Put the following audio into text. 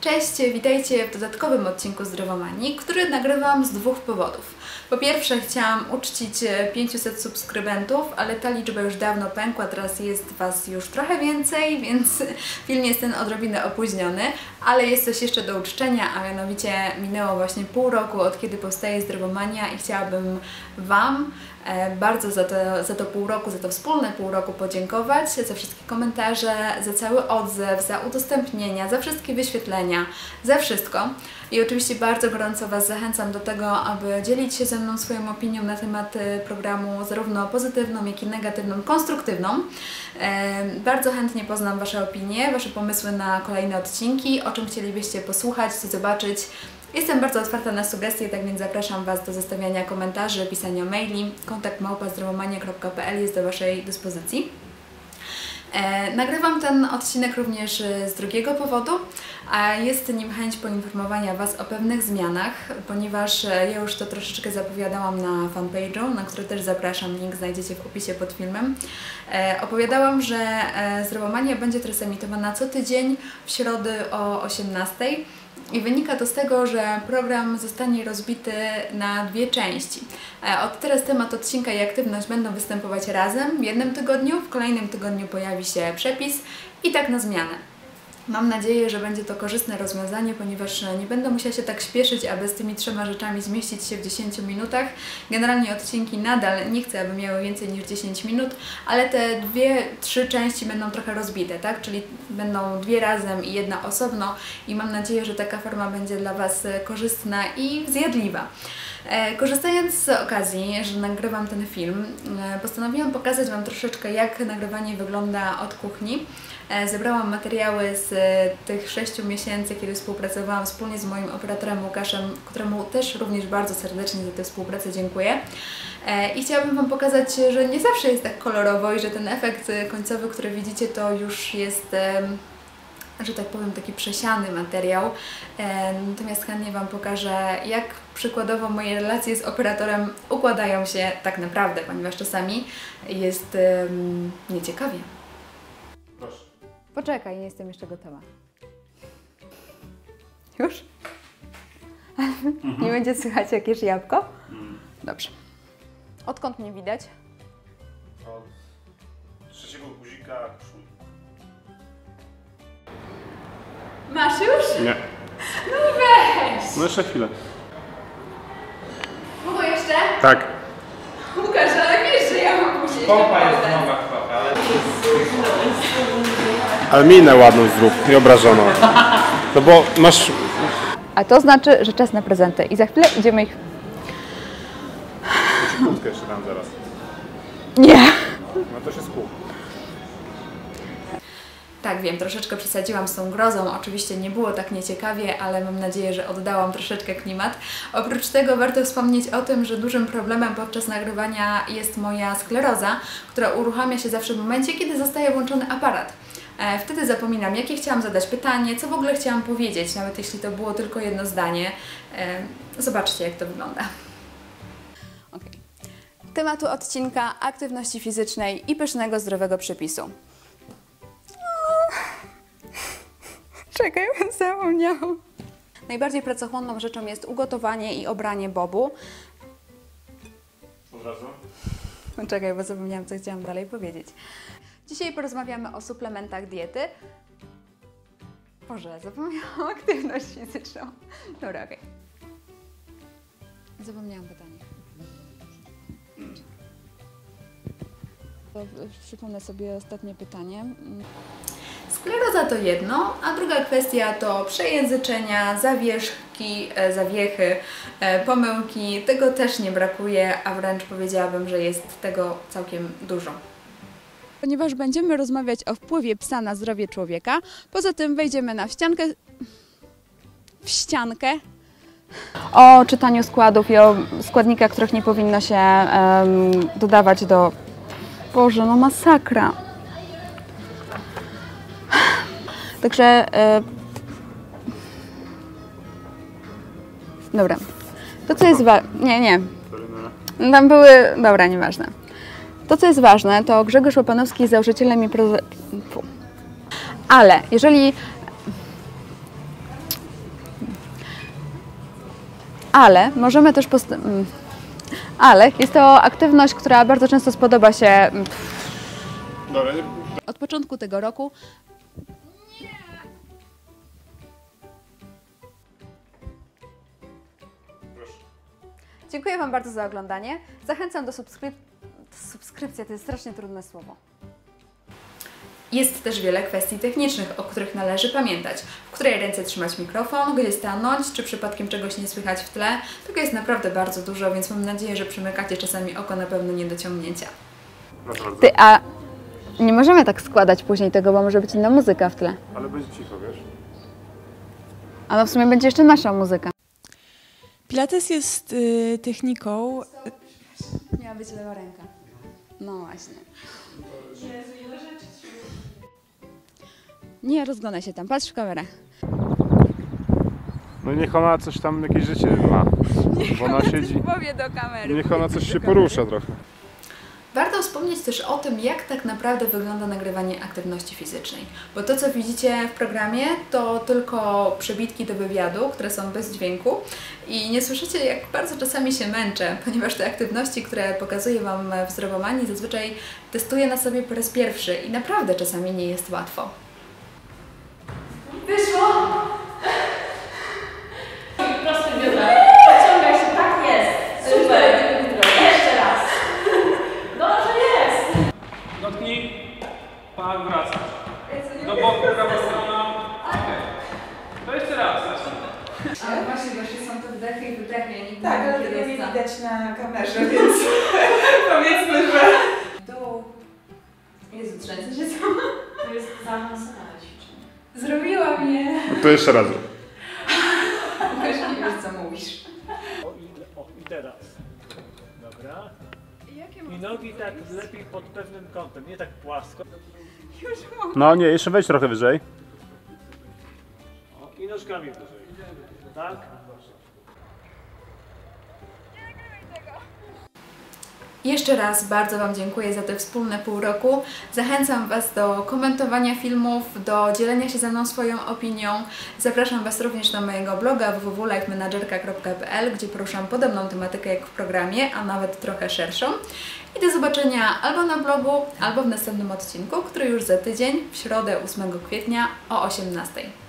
Cześć, witajcie w dodatkowym odcinku Zdrowomanii, który nagrywam z dwóch powodów. Po pierwsze chciałam uczcić 500 subskrybentów, ale ta liczba już dawno pękła, teraz jest Was już trochę więcej, więc film jest ten odrobinę opóźniony, ale jest coś jeszcze do uczczenia, a mianowicie minęło właśnie pół roku od kiedy powstaje Zdrowomania i chciałabym Wam e, bardzo za to, za to pół roku, za to wspólne pół roku podziękować, za wszystkie komentarze, za cały odzew, za udostępnienia, za wszystkie wyświetlenia, za wszystko. I oczywiście bardzo gorąco Was zachęcam do tego, aby dzielić się ze mną swoją opinią na temat e, programu, zarówno pozytywną, jak i negatywną, konstruktywną. E, bardzo chętnie poznam Wasze opinie, Wasze pomysły na kolejne odcinki, o czym chcielibyście posłuchać, co zobaczyć. Jestem bardzo otwarta na sugestie, tak więc zapraszam Was do zostawiania komentarzy, pisania maili. Kontakt małpazdrowomania.pl jest do Waszej dyspozycji. E, nagrywam ten odcinek również e, z drugiego powodu, a jest nim chęć poinformowania Was o pewnych zmianach, ponieważ e, ja już to troszeczkę zapowiadałam na fanpage'u, na który też zapraszam, link znajdziecie w opisie pod filmem. Opowiadałam, że Zdrowomania będzie teraz emitowana co tydzień w środę o 18:00. I wynika to z tego, że program zostanie rozbity na dwie części. E, od teraz temat odcinka i aktywność będą występować razem w jednym tygodniu, w kolejnym tygodniu pojawi się przepis i tak na zmianę. Mam nadzieję, że będzie to korzystne rozwiązanie, ponieważ nie będę musiała się tak śpieszyć, aby z tymi trzema rzeczami zmieścić się w 10 minutach. Generalnie odcinki nadal nie chcę, aby miały więcej niż 10 minut, ale te dwie, trzy części będą trochę rozbite, tak? Czyli będą dwie razem i jedna osobno i mam nadzieję, że taka forma będzie dla Was korzystna i zjadliwa. E, korzystając z okazji, że nagrywam ten film, e, postanowiłam pokazać Wam troszeczkę, jak nagrywanie wygląda od kuchni. E, zebrałam materiały z tych sześciu miesięcy, kiedy współpracowałam wspólnie z moim operatorem Łukaszem, któremu też również bardzo serdecznie za tę współpracę dziękuję. I chciałabym Wam pokazać, że nie zawsze jest tak kolorowo i że ten efekt końcowy, który widzicie, to już jest że tak powiem, taki przesiany materiał. Natomiast chętnie Wam pokażę, jak przykładowo moje relacje z operatorem układają się tak naprawdę, ponieważ czasami jest um, nieciekawie. Proszę. Poczekaj, nie jestem jeszcze gotowa. Już? Nie będzie słychać jakieś jabłko? Dobrze. Odkąd mnie widać? Od trzeciego guzika szły. Masz już? Nie. No weź! No jeszcze chwilę. Mogę jeszcze? Tak. Łukasz, ale wiesz, że ja mam później Pompa jest nowa chwapa, ale Ale minę ładną zrób i obrażoną. No bo masz... A to znaczy, że czas na prezenty i za chwilę idziemy ich... Kłódkę jeszcze dam zaraz. Nie! No to się skup. Tak, wiem, troszeczkę przesadziłam z tą grozą. Oczywiście nie było tak nieciekawie, ale mam nadzieję, że oddałam troszeczkę klimat. Oprócz tego warto wspomnieć o tym, że dużym problemem podczas nagrywania jest moja skleroza, która uruchamia się zawsze w momencie, kiedy zostaje włączony aparat. E, Wtedy zapominam, jakie chciałam zadać pytanie, co w ogóle chciałam powiedzieć, nawet jeśli to było tylko jedno zdanie. E, Zobaczcie, jak to wygląda. Tematu odcinka aktywności fizycznej i pysznego, zdrowego przepisu. Czekaj, zapomniałam. Najbardziej pracochłonną rzeczą jest ugotowanie i obranie bobu. Od razu? Czekaj, bo zapomniałam, co chciałam dalej powiedzieć. Dzisiaj porozmawiamy o suplementach diety. Boże, zapomniałam aktywność fizyczną. Dobra, okej. Zapomniałam pytania. To Przypomnę sobie ostatnie pytanie. Skleroza to jedno, a druga kwestia to przejęzyczenia, zawieszki, e, zawiechy, e, pomyłki. Tego też nie brakuje, a wręcz powiedziałabym, że jest tego całkiem dużo. Ponieważ będziemy rozmawiać o wpływie psa na zdrowie człowieka, poza tym wejdziemy na ściankę. w ściankę. O czytaniu składów i o składnikach, których nie powinno się em, dodawać do. Boże, no masakra. Także. E... Dobra. To, co jest ważne. Nie, nie. Tam były. Dobra, nieważne. To, co jest ważne, to Grzegorz Łapanowski jest założycielem i proze... Ale jeżeli Ale możemy też post- mm, ale jest to aktywność, która bardzo często spodoba się mm, Dobra, od początku tego roku. Dziękuję Wam bardzo za oglądanie. Zachęcam do subskrypcji. Subskrypcja to jest strasznie trudne słowo. Jest też wiele kwestii technicznych, o których należy pamiętać. W której ręce trzymać mikrofon, gdzie stanąć, czy przypadkiem czegoś nie słychać w tle. Tego jest naprawdę bardzo dużo, więc mam nadzieję, że przymykacie czasami oko na pewno nie do ciągnięcia. proszę bardzo. Ty, a nie możemy tak składać później tego, bo może być inna muzyka w tle. Ale będzie cicho, wiesz? A no w sumie będzie jeszcze nasza muzyka. Pilates jest y, techniką. Miała być lewa ręka. No właśnie. Nie rozglądaj się tam, patrz w kamerę. No niech ona coś tam, jakieś życie ma. Bo ona siedzi. Powie do kamery. Niech ona coś się porusza trochę. Wspomnieć też o tym, jak tak naprawdę wygląda nagrywanie aktywności fizycznej. Bo to, co widzicie w programie, to tylko przebitki do wywiadu, które są bez dźwięku. I nie słyszycie, jak bardzo czasami się męczę, ponieważ te aktywności, które pokazuję Wam w Zdrowomanii, zazwyczaj testuję na sobie po raz pierwszy i naprawdę czasami nie jest łatwo. Proste biodra. Pociągaj się, tak jest. Super. Jeszcze raz. Dobrze jest. Dotknij, pak, wracasz. Do boku, prawa strona. Okej. To jeszcze raz. Ale właśnie, właśnie są to wdechy i wydechy, ja nigdy Tak, nie ale tego nie jest widać na kamerze, więc powiedzmy, że. Dół. Jezu, trzęsę się sama. To jest zaawansowane ćwiczenie. Zrobiłam je. No to jeszcze raz. Też nie wiesz, co mówisz. O i, o, i teraz. Dobra. I nogi tak lepiej pod pewnym kątem, nie tak płasko. No nie, jeszcze wejdź trochę wyżej. O, I nóżkami wyżej. Tak? Jeszcze raz bardzo Wam dziękuję za te wspólne pół roku. Zachęcam Was do komentowania filmów, do dzielenia się ze mną swoją opinią. Zapraszam Was również na mojego bloga www.lifemanagerka.pl, gdzie poruszam podobną tematykę jak w programie, a nawet trochę szerszą. I do zobaczenia albo na blogu, albo w następnym odcinku, który już za tydzień, w środę 8 kwietnia o 18.